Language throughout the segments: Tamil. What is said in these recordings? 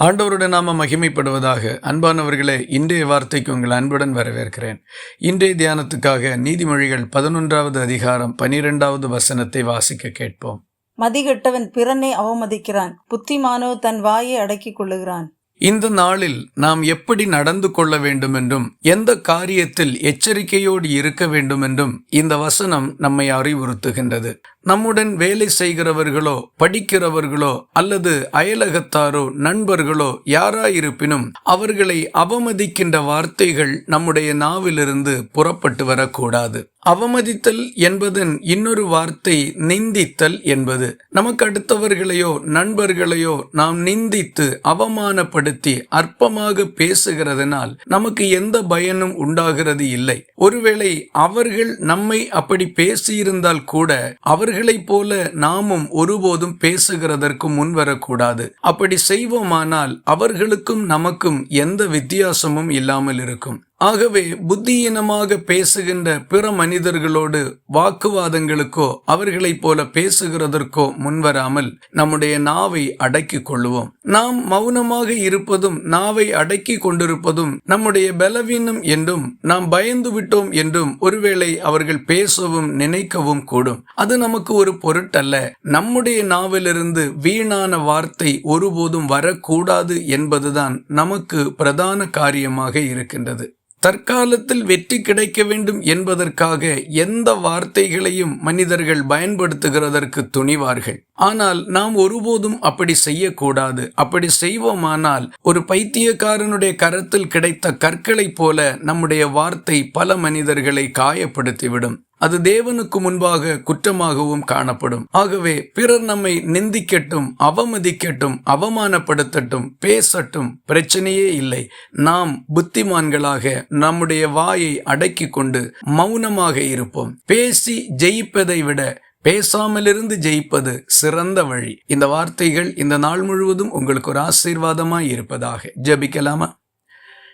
ஆண்டவருடைய நாம மகிமைப்படுவதாக அன்பானவர்களே இன்றைய வார்த்தைக்கு உங்கள் அன்புடன் வரவேற்கிறேன். இன்றைய தியானத்துக்காக நீதிமொழிகள் பதினொன்றாவது அதிகாரம் பனிரெண்டாவது வசனத்தை வாசிக்க கேட்போம். மதிகெட்டவன் பிறனை அவமதிக்கிறான் புத்திமானோ தன் வாயை அடக்கிக் கொள்ளுகிறான். இந்த நாளில் நாம் எப்படி நடந்து கொள்ள வேண்டும் என்றும் எந்த காரியத்தில் எச்சரிக்கையோடு இருக்க வேண்டும் என்றும் இந்த வசனம் நம்மை அறிவுறுத்துகின்றது. நம்முடன் வேலை செய்கிறவர்களோ படிக்கிறவர்களோ அல்லது அயலகத்தாரோ நண்பர்களோ யாராயிருப்பினும் அவர்களை அவமதிக்கின்ற வார்த்தைகள் நம்முடைய நாவிலிருந்து புறப்பட்டு வரக்கூடாது. அவமதித்தல் என்பதன் இன்னொரு வார்த்தை நிந்தித்தல் என்பது. நமக்கு அடுத்தவர்களையோ நண்பர்களையோ நாம் நிந்தித்து அவமானப்படுத்தி அற்பமாக பேசுகிறதுனால் நமக்கு எந்த பயனும் உண்டாகிறது இல்லை. ஒருவேளை அவர்கள் நம்மை அப்படி பேசியிருந்தால் கூட அவர்களைப் போல நாமும் ஒருபோதும் பேசுகிறதற்கு முன்வரக்கூடாது அப்படி செய்வோமானால் அவர்களுக்கும் நமக்கும் எந்த வித்தியாசமும் இல்லாமல் இருக்கும். ஆகவே புத்தியீனமாக பேசுகின்ற பிற மனிதர்களோடு வாக்குவாதங்களுக்கோ அவர்களைப் போல பேசுகிறதற்கோ முன்வராமல் நம்முடைய நாவை அடக்கிக் கொள்வோம் நாம் மௌனமாக இருப்பதும் நாவை அடக்கி கொண்டிருப்பதும் நம்முடைய பலவீனம் என்றும் நாம் பயந்து விட்டோம் என்றும் ஒருவேளை அவர்கள் பேசவும் நினைக்கவும் கூடும். அது நமக்கு ஒரு பொருட்டல்ல. நம்முடைய நாவிலிருந்து வீணான வார்த்தை ஒருபோதும் வரக்கூடாது என்பதுதான் நமக்கு பிரதான காரியமாக இருக்கின்றது. தற்காலத்தில் வெற்றி கிடைக்க வேண்டும் என்பதற்காக எந்த வார்த்தைகளையும் மனிதர்கள் பயன்படுத்துகிறதற்கு துணிவார்கள். ஆனால் நாம் ஒருபோதும் அப்படி செய்யக்கூடாது. அப்படி செய்வோமானால் ஒரு பைத்தியக்காரனுடைய கரத்தில் கிடைத்த கற்களைப் போல நம்முடைய வார்த்தை பல மனிதர்களை காயப்படுத்திவிடும். அது தேவனுக்கு முன்பாக குற்றமாகவும் காணப்படும். ஆகவே பிறர் நம்மை நிந்திக்கட்டும் அவமதிக்கட்டும் அவமானப்படுத்தட்டும் பேசட்டும் பிரச்சனையே இல்லை. நாம் புத்திமான்களாக நம்முடைய வாயை அடக்கி கொண்டு மௌனமாக இருப்போம். பேசி ஜெயிப்பதை விட பேசாமலிருந்து ஜெயிப்பது சிறந்த வழி. இந்த வார்த்தைகள் இந்த நாள் முழுவதும் உங்களுக்கு ஒரு ஆசீர்வாதமாய் இருப்பதாக. ஜபிக்கலாமா?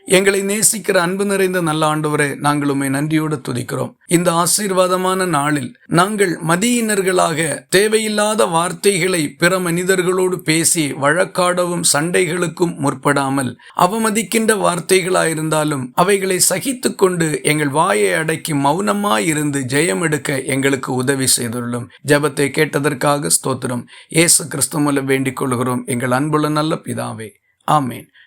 எங்களை நேசிக்கிற அன்பு நிறைந்த நல்ல ஆண்டவரே நாங்கள் உண்மை நன்றியோடு துதிக்கிறோம். இந்த ஆசீர்வாதமான நாளில் நாங்கள் மதியினர்களாக தேவையில்லாத வார்த்தைகளை பிற மனிதர்களோடு பேசி வழக்காடவும் சண்டைகளுக்கும் முற்படாமல் அவமதிக்கின்ற வார்த்தைகளாயிருந்தாலும் அவைகளை சகித்து கொண்டு எங்கள் வாயை அடக்கி மௌனமாயிருந்து ஜெயம் எடுக்க எங்களுக்கு உதவி செய்துள்ளோம். ஜபத்தை கேட்டதற்காக ஸ்தோத்திரம். ஏசு கிறிஸ்து வேண்டிக் கொள்கிறோம். எங்கள் அன்புள்ள நல்ல பிதாவே. ஆமேன்.